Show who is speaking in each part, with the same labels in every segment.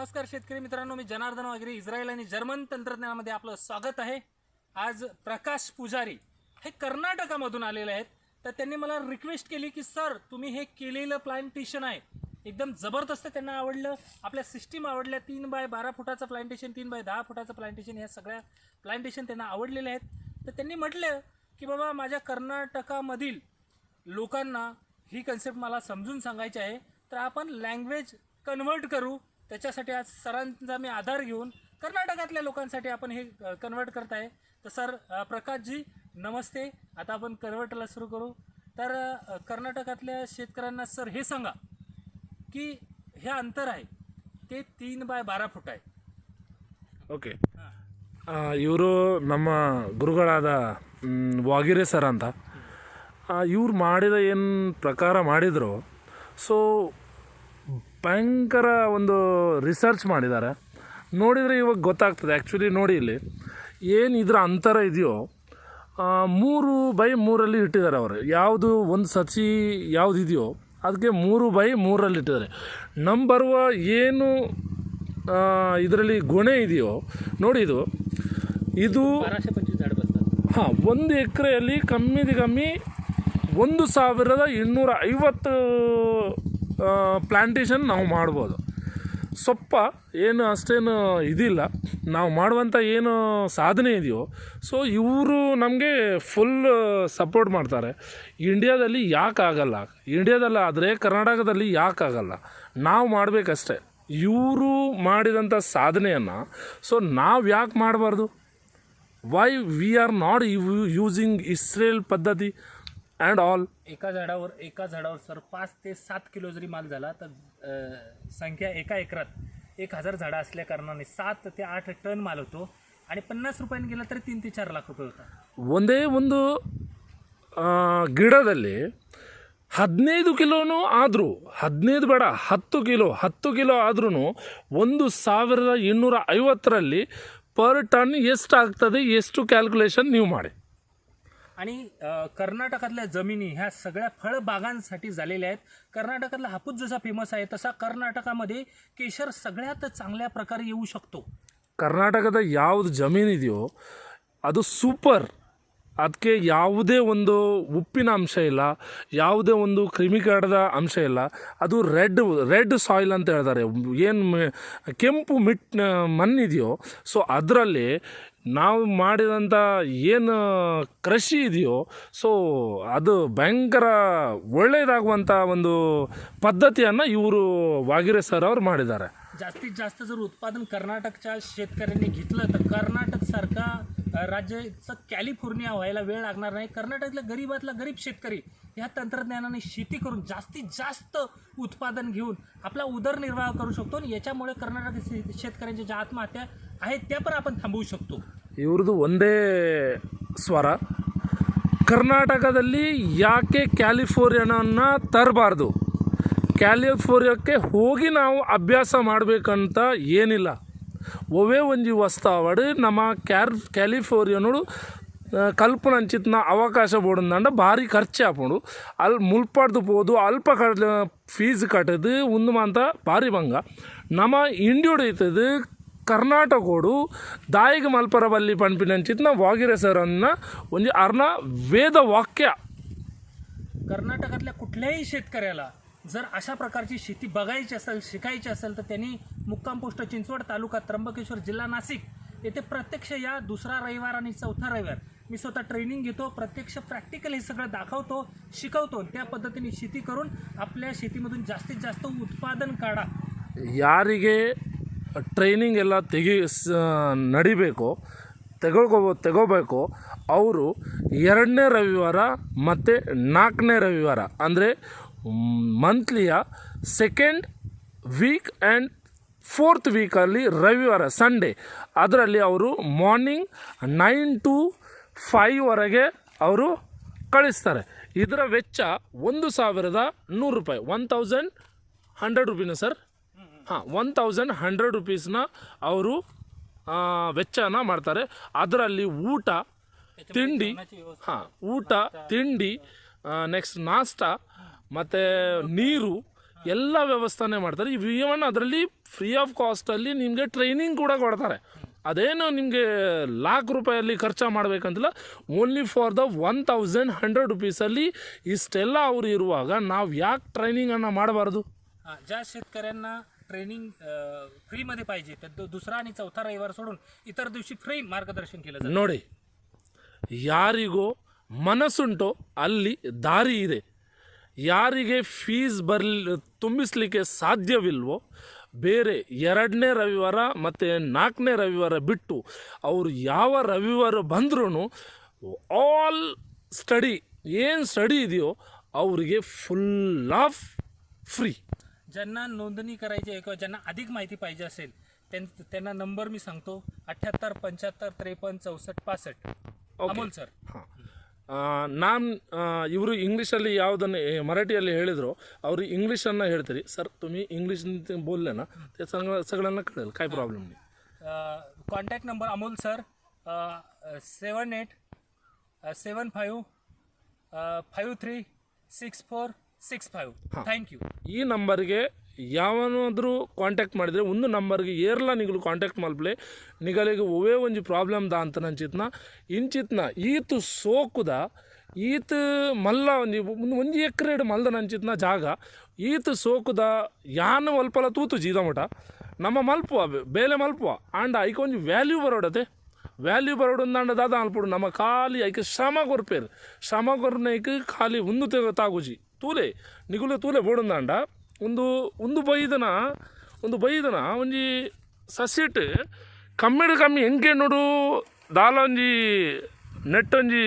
Speaker 1: नमस्कार शेतकरी मित्रांनो मी जनार्दन वगैरे इस्रायल आणि जर्मन तंत्रज्ञानामध्ये आपलं स्वागत आहे. आज प्रकाश पुजारी हे कर्नाटकामधून आलेले आहेत. तर त्यांनी मला रिक्वेस्ट केली की सर तुम्ही हे केलेलं प्लांटेशन आहे. एकदम जबरदस्त त्यांना आवडलं. आपल्या सिस्टीम आवडल्या. तीन बाय बारा फुटाचं प्लांटेशन तीन बाय दहा फुटाचं प्लांटेशन ह्या सगळ्या प्लांटेशन त्यांना आवडलेल्या आहेत. तर त्यांनी म्हटलं की बाबा माझ्या कर्नाटकामधील लोकांना ही कन्सेप्ट मला समजून सांगायची आहे. तर आपण लँग्वेज कन्वर्ट करू. त्याच्यासाठी आज सरांचा मी आधार घेऊन कर्नाटकातल्या लोकांसाठी आपण हे कन्वर्ट करत आहे तर सर अ, प्रकाशजी नमस्ते आता आपण कन्वर्टला सुरू करू तर अ, कर्नाटकातल्या शेतकऱ्यांना सर हे सांगा की हे अंतर आहे ते तीन बाय बारा फूट आहे
Speaker 2: ಓಕೆ ಇವರು ನಮ್ಮ ಗುರುಗಳಾದ ಮ್, ವಾಗಿರೆ ಸರ್ ಅಂತ ಇವ್ರು ಮಾಡಿದ ಏನು ಪ್ರಕಾರ ಮಾಡಿದರು ಸೊ ಭಯಂಕರ ಒಂದು ರಿಸರ್ಚ್ ಮಾಡಿದ್ದಾರೆ. ನೋಡಿದರೆ ಇವಾಗ ಗೊತ್ತಾಗ್ತದೆ ಆ್ಯಕ್ಚುಲಿ ನೋಡಿ ಇಲ್ಲಿ. ಏನು ಇದರ ಅಂತರ ಇದೆಯೋ ಮೂರು ಬೈ ಮೂರಲ್ಲಿ ಇಟ್ಟಿದ್ದಾರೆ ಅವರು. ಯಾವುದು ಒಂದು ಸಸಿ ಯಾವುದು ಇದೆಯೋ ಅದಕ್ಕೆ ಮೂರು ಬೈ ಮೂರಲ್ಲಿ ಇಟ್ಟಿದ್ದಾರೆ. ನಮ್ಮ ಬರುವ ಏನು ಇದರಲ್ಲಿ ಗುಣೆ ಇದೆಯೋ, ನೋಡಿ ಇದು. ಇದು ಹಾಂ, ಒಂದು ಎಕರೆಯಲ್ಲಿ ಕಮ್ಮಿದು ಕಮ್ಮಿ ಒಂದು ಸಾವಿರದ ಇನ್ನೂರ ಐವತ್ತು ಪ್ಲ್ಯಾಂಟೇಷನ್ ನಾವು ಮಾಡ್ಬೋದು. ಸೊಪ್ಪ ಏನು ಅಷ್ಟೇನು ಇದಿಲ್ಲ. ನಾವು ಮಾಡುವಂಥ ಏನು ಸಾಧನೆ ಇದೆಯೋ ಸೊ ಇವರು ನಮಗೆ ಫುಲ್ ಸಪೋರ್ಟ್ ಮಾಡ್ತಾರೆ. ಇಂಡಿಯಾದಲ್ಲಿ ಯಾಕೆ ಆಗಲ್ಲ? ಇಂಡಿಯಾದಲ್ಲಿ ಆದರೆ ಕರ್ನಾಟಕದಲ್ಲಿ ಯಾಕೆ ಆಗಲ್ಲ? ನಾವು ಮಾಡಬೇಕಷ್ಟೆ. ಇವರು ಮಾಡಿದಂಥ ಸಾಧನೆಯನ್ನು ಸೊ ನಾವು ಯಾಕೆ ಮಾಡಬಾರ್ದು? Why we are not using Israel Israel पद्धती and all
Speaker 1: एका झाडावर एका झाडावर सर पाच ते सात किलो जरी माल झाला तर अ, संख्या एका एकरात एक हजार झाडं असल्या कारणाने सात ते आठ टन माल होतो आणि पन्नास रुपयाने गेला तरी तीन ते चार लाख रुपये होता
Speaker 2: ಒಂದೇ ಒಂದು ಆ, ಗಿಡದಲ್ಲಿ ಹದಿನೈದು ಕಿಲೋನು ಆದರೂ ಹದಿನೈದು ಬೇಡ ಹತ್ತು ಕಿಲೋ ಹತ್ತು ಕಿಲೋ ಆದ್ರೂ ಒಂದು ಸಾವಿರದ ಇನ್ನೂರ ಐವತ್ತರಲ್ಲಿ ಪರ್ ಟನ್ ಎಷ್ಟು ಆಗ್ತದೆ ಎಷ್ಟು ಕ್ಯಾಲ್ಕುಲೇಷನ್ ನೀವು ಮಾಡಿ
Speaker 1: आणि अ, कर्नाटकातल्या जमिनी ह्या सगळ्या फळबागांसाठी झालेल्या आहेत कर्नाटकातला हापूस जसा फेमस आहे तसा कर्नाटकामध्ये केशर सगळ्यात चांगल्या प्रकारे येऊ शकतो
Speaker 2: ಕರ್ನಾಟಕದ ಯಾವುದು ಜಮೀನಿದೆಯೋ ಅದು ಸೂಪರ್ ಅದಕ್ಕೆ ಯಾವುದೇ ಒಂದು ಉಪ್ಪಿನ ಅಂಶ ಇಲ್ಲ, ಯಾವುದೇ ಒಂದು ಕ್ರಿಮಿಕಾಡದ ಅಂಶ ಇಲ್ಲ. ಅದು ರೆಡ್ ರೆಡ್ ಸಾಯಿಲ್ ಅಂತ ಹೇಳ್ತಾರೆ. ಏನು ಕೆಂಪು ಮಿಟ್, ಮಣ್ಣಿದೆಯೋ, ಸೊ ಅದರಲ್ಲಿ ನಾವು ಮಾಡಿದಂಥ ಏನು ಕೃಷಿ ಇದೆಯೋ, ಸೊ ಅದು ಭಯಂಕರ ಒಳ್ಳೆಯದಾಗುವಂಥ ಒಂದು ಪದ್ಧತಿಯನ್ನು ಇವರು ವಾಗಿರೆ ಸರ್ ಅವರು ಮಾಡಿದ್ದಾರೆ.
Speaker 1: जास्तीत जास्त जर उत्पादन कर्नाटकच्या शेतकऱ्यांनी घेतलं तर कर्नाटक सारखा अ, राज्याचं कॅलिफोर्निया व्हायला वेळ लागणार नाही कर्नाटकातल्या गरीबातला गरीब शेतकरी ह्या तंत्रज्ञानाने शेती करून जास्तीत जास्त उत्पादन घेऊन आपला उदरनिर्वाह करू शकतो आणि याच्यामुळे कर्नाटक शे- शेतकऱ्यांच्या ज्या आत्महत्या आहेत त्या पण आपण थांबवू शकतो
Speaker 2: ಇವ್ರದ್ದು ಒಂದೇ ಸ್ವರ ಕರ್ನಾಟಕದಲ್ಲಿ ಯಾಕೆ ಕ್ಯಾಲಿಫೋರ್ನಿಯಾನ ತರಬಾರ್ದು ಕ್ಯಾಲಿಫೋರ್ನಿಯಾಕ್ಕೆ ಹೋಗಿ ನಾವು ಅಭ್ಯಾಸ ಮಾಡಬೇಕಂತ ಏನಿಲ್ಲ ಒವೇ ಒಂಜಿ ವಸ್ತಾವಡು ನಮ್ಮ ಕ್ಯಾರ್ ಕ್ಯಾಲಿಫೋರ್ನಿಯಾನೋಡು ಕಲ್ಪನಂಚಿತ್ನ ಅವಕಾಶ ಬೋಡಂದಂಡ ಭಾರಿ ಖರ್ಚು ಆಪುಂಡು ಅಲ್ಲಿ ಮುಲ್ಪಾಡ್ದು పోదు ಅಲ್ಪ ಕಡ್ ಫೀಸ್ ಕಟ್ಟದು ಒಂದು ಮಾಂತ ಭಾರಿ ಭಂಗ ನಮ್ಮ ಇಂಡಿಯೋಡು ಐತದು ಕರ್ನಾಟಕೋಡು ದಾಯಿಗ ಮಲ್ಪರ ಬಲ್ಲಿ ಪಂಪಿನಂಚಿತ್ನ ವಾಗಿರೆ ಸರನ್ನ ಒಂದು ಅರ್ನ ವೇದ ವಾಕ್ಯ
Speaker 1: कर्नाटकातल्या कुठल्याही शेतकऱ्याला जर अशा प्रकारची शेती बघायची असेल शिकायची असेल तर त्यांनी मुक्काम पोस्ट चिंचवड तालुका त्र्यंबकेश्वर जिल्हा नाशिक येथे प्रत्यक्ष या दुसरा रविवार आणि चौथा रविवार मी स्वतः ट्रेनिंग घेतो प्रत्यक्ष प्रॅक्टिकल हे सगळं दाखवतो शिकवतो आणि त्या पद्धतीने शेती करून आपल्या शेतीमधून जास्तीत जास्त उत्पादन काढा
Speaker 2: ಯಾರಿಗೆ ಟ್ರೈನಿಂಗ್ ಎಲ್ಲ ತೆಗಿ ಸ- ನಡಿಬೇಕೋ ತಗೊಳ್ಕೋ ತಗೋಬೇಕು ಅವರು ಎರಡನೇ ರವಿವಾರ ಮತ್ತು ನಾಲ್ಕನೇ ರವಿವಾರ ಅಂದರೆ ಮಂತ್ಲಿಯ ಸೆಕೆಂಡ್ ವೀಕ್ ಆ್ಯಂಡ್ ಫೋರ್ತ್ ವೀಕಲ್ಲಿ ರವಿವಾರ ಸಂಡೇ ಅದರಲ್ಲಿ ಅವರು ಮಾರ್ನಿಂಗ್ ನೈನ್ ಟು ಫೈವ್ವರೆಗೆ ಅವರು ಕಳಿಸ್ತಾರೆ. ಇದರ ವೆಚ್ಚ ಒಂದು ಸಾವಿರದ ನೂರು ರೂಪಾಯಿ. ಒನ್ ತೌಸಂಡ್ ಹಂಡ್ರೆಡ್ ರುಪೀನ ಸರ್ ಹಾಂ ಒನ್ ತೌಸಂಡ್ ಹಂಡ್ರೆಡ್ ರುಪೀಸ್ನ ಅವರು ವೆಚ್ಚನ ಮಾಡ್ತಾರೆ. ಅದರಲ್ಲಿ ಊಟ, ತಿಂಡಿ, ಹಾಂ, ಊಟ, ತಿಂಡಿ ನೆಕ್ಸ್ಟ್ ನಾಷ್ಟ ಮತ್ತು ನೀರು ಎಲ್ಲ ವ್ಯವಸ್ಥೆನೇ ಮಾಡ್ತಾರೆ ಇವನ್ ಅದರಲ್ಲಿ ಫ್ರೀ ಆಫ್ ಕಾಸ್ಟಲ್ಲಿ ನಿಮಗೆ ಟ್ರೈನಿಂಗ್ ಕೂಡ ಕೊಡ್ತಾರೆ ಅದೇನು ನಿಮಗೆ ಲಾಖ್ ರೂಪಾಯಲ್ಲಿ ಖರ್ಚು ಮಾಡಬೇಕಂತಿಲ್ಲ only for the one thousand hundred ರುಪೀಸಲ್ಲಿ ಇಷ್ಟೆಲ್ಲ ಅವರು ಇರುವಾಗ ನಾವು ಯಾಕೆ ಟ್ರೈನಿಂಗನ್ನು ಮಾಡಬಾರ್ದು
Speaker 1: हा, ज्या शेतकऱ्यांना ट्रेनिंग फ्रीमध्ये पाहिजे तर दु- दुसरा आणि चौथा रविवार सोडून इतर दिवशी फ्री मार्गदर्शन केलं जातं
Speaker 2: ನೋಡಿ ಯಾರಿಗೋ ಮನಸ್ಸುಂಟೋ ಅಲ್ಲಿ ದಾರಿ ಇದೆ ಯಾರಿಗೆ ಫೀಸ್ ಬರ್ಲಿ ತುಂಬಿಸ್ಲಿಕ್ಕೆ ಸಾಧ್ಯವಿಲ್ವೋ ಬೇರೆ ಎರಡನೇ ರವಿವಾರ ಮತ್ತು ನಾಲ್ಕನೇ ರವಿವಾರ ಬಿಟ್ಟು ಅವರು ಯಾವ ರವಿವಾರ ಬಂದ್ರೂ ಆಲ್ ಸ್ಟಡಿ ಏನು ಸ್ಟಡಿ ಇದೆಯೋ ಅವರಿಗೆ ಫುಲ್ ಆಫ್ ಫ್ರೀ
Speaker 1: ज्यांना नोंदणी करायची आहे किंवा ज्यांना अधिक माहिती पाहिजे असेल त्यां त्यांना नंबर मी सांगतो अठ्ठ्याहत्तर पंच्याहत्तर त्रेपन्न चौसष्ट पासष्ट अमोल सर
Speaker 2: ಹಾಂ ನಾನು ಇವರು ಇಂಗ್ಲೀಷಲ್ಲಿ ಯಾವುದನ್ನು ಏ, ಮರಾಠಿಯಲ್ಲಿ ಹೇಳಿದ್ರು ಅವರು ಇಂಗ್ಲೀಷನ್ನು ಹೇಳ್ತೀರಿ ಸರ್ तुम्ही इंग्लिश बोलले ना ते सगळं सगळ्यांना कळेल काय प्रॉब्लेम नाही
Speaker 1: contact number Amol sir seven eight seven five five three six four six five thank you
Speaker 2: ಈ ನಂಬರ್ಗೆ ಯಾವನಾದರೂ ಕಾಂಟ್ಯಾಕ್ಟ್ ಮಾಡಿದರೆ ಒಂದು ನಂಬರ್ಗೆ ಏರ್ಲ ನಿಗಲು ಕಾಂಟ್ಯಾಕ್ಟ್ ಮಲ್ಪಲೆ ನಿಗಳಿಗೆ ಒವೇ ಒಂಜಿ ಪ್ರಾಬ್ಲಮ್ ದ ಅಂತ ನಂಚಿತ್ನ ಇಂಚಿತ್ನ ಈತು ಸೋಕುದ, ಈತ ಮಲ್ಲ ಒಂದು ಒಂಜಿ ಎಕರೆ ಮಲ್ದ ನಂಚಿತ್ನ ಜಾಗ. ಈತ ಸೋಕುದ, ಯಾನು ಒಲ್ಪಲ ತೂತು ಜೀದಮಟ ನಮ್ಮ ಮಲ್ಪುವ ಬೇಲೆ ಮಲ್ಪುವ. ಆಂಡ ಐಕೆ ಒಂಜಿ ವ್ಯಾಲ್ಯೂ ಬರೋಡತೆ. ವ್ಯಾಲ್ಯೂ ಬರೋಡು ದಾದ ಅಲ್ಪಡು ನಮ್ಮ ಖಾಲಿ ಐಕೆ ಶ್ರಮ ಕೊರ್ಪೇರು. ಶ್ರಮ ಕೊರ್ನೈಕ್ ಖಾಲಿ ಒಂದು ತೆಗ ತಾಗುಜಿ ತೂಲೆ, ನಿಗುಲೆ ತೂಲೆ ಬೋಡುಂದಾಂಡ ಒಂದು ಒಂದು ಬೈದನ ಒಂದು ಬೈದನ ಒಂಜಿ ಸಸಿಟ್ ಕಮ್ಮಿಡು ಕಮ್ಮಿ ಎಂಕೆ ನೋಡು ದಾಲ ಒಂಜಿ ನೆಟ್ ಒಂಜಿ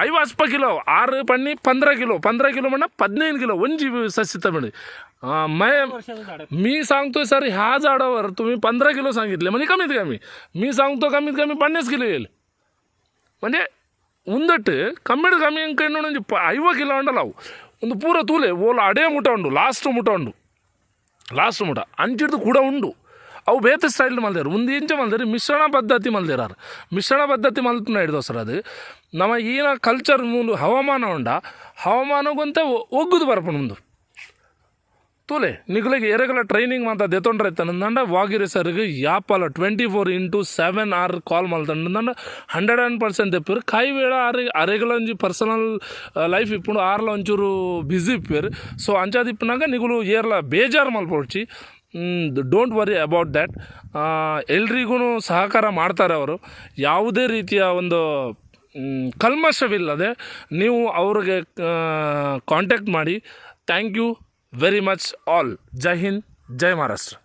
Speaker 2: ಐವಸ್ಪ ಕಿಲೋ ಆರು ಪನ್ನಿ ಪಂದ್ರ ಕಿಲೋ पंधरा किलो म्हणा पद्नैन किलो वंजी सस्सी तमिळ मै
Speaker 1: वर्षाचं झाड
Speaker 2: मी सांगतोय सर ह्या झाडावर तुम्ही पंधरा किलो सांगितले म्हणजे कमीत कमी मी सांगतो कमीत कमी पन्नास किलो येईल म्हणजे ಉಂದಟ್ಟು ಕಮ್ಮಿಡು ಕಮ್ಮಿ ಅಂಕಂಡು ಒಂಜಿ ಪ ಐವ ಕಿಲೋ ಉಂಡಲ್ಲ ಅವು ಒಂದು ಪೂರ ತೂಲೆ, ಓಲ್ ಅಡೇ ಮುಟ ಉಂಡು ಲಾಸ್ಟ್ ಮುಟ ಉಂಡು. ಲಾಸ್ಟ್ ಮುಟ, ಅಂಚಿಡ್ದು ಕೂಡ ಉಂಡು. ಅವು ಬೇತೆ ಸ್ಟೈಲ್ ಮಲ್ದೇರು, ಒಂದು ಇಂಚ ಮಲ್ದೇರು, ಮಿಶ್ರಣ ಪದ್ಧತಿ ಮಲ್ದಿರಾರು. ಮಿಶ್ರಣ ಪದ್ಧತಿ ಮಲ್ಪನ ಹಿಡ್ದು ಸರ್ ಅದು. ನಮ್ಮ ಈನ ಕಲ್ಚರ್ ಮೂಲ ಹವಾಮಾನ ಉಂಡ ಹವಾಮಾನಗೊಂತೆ ಒಗ್ಗುದು ಬರ್ಪಣ ಮುಂದು. ತೂಲೆ ನಿಗಲಿಗೆ ಎರಗಲ ಟ್ರೈನಿಂಗ್ ಅಂತ ದೆತೊಂಡ್ರೆ ತಂದಂಡ ವಾಗಿರಿ ಸರ್ಗೆ ಯಾಪಲ twenty four into seven or call ಮಾಡ್ತಂಡ hundred and percent ತೆಪ್ಪಿರು ಕಾಯಿ ವೇಳ ಅರೆ ಅರೆಗಲ ಒಂಜಿ ಪರ್ಸನಲ್ ಲೈಫ್ ಇಪ್ಪುಂಡು ಆರ್ಲ ಒಂಚೂರು ಬ್ಯುಸಿ ಸೊ ಅಂಚಾದ ಇಪ್ಪನಾಗ ನಿಗುಲು ಏರ್ಲ ಬೇಜಾರು ಮಲ್ಪೊಡ್ಚಿ. ಡೋಂಟ್ ವರಿ ಅಬೌಟ್ ದ್ಯಾಟ್ ಎಲ್ರಿಗೂ ಸಹಕಾರ ಮಾಡ್ತಾರೆ ಅವರು. ಯಾವುದೇ ರೀತಿಯ ಒಂದು ಕಲ್ಮಶವಿಲ್ಲದೆ ನೀವು ಅವ್ರಿಗೆ ಕಾಂಟ್ಯಾಕ್ಟ್ ಮಾಡಿ. Thank you very much all जय हिंद जय महाराष्ट्र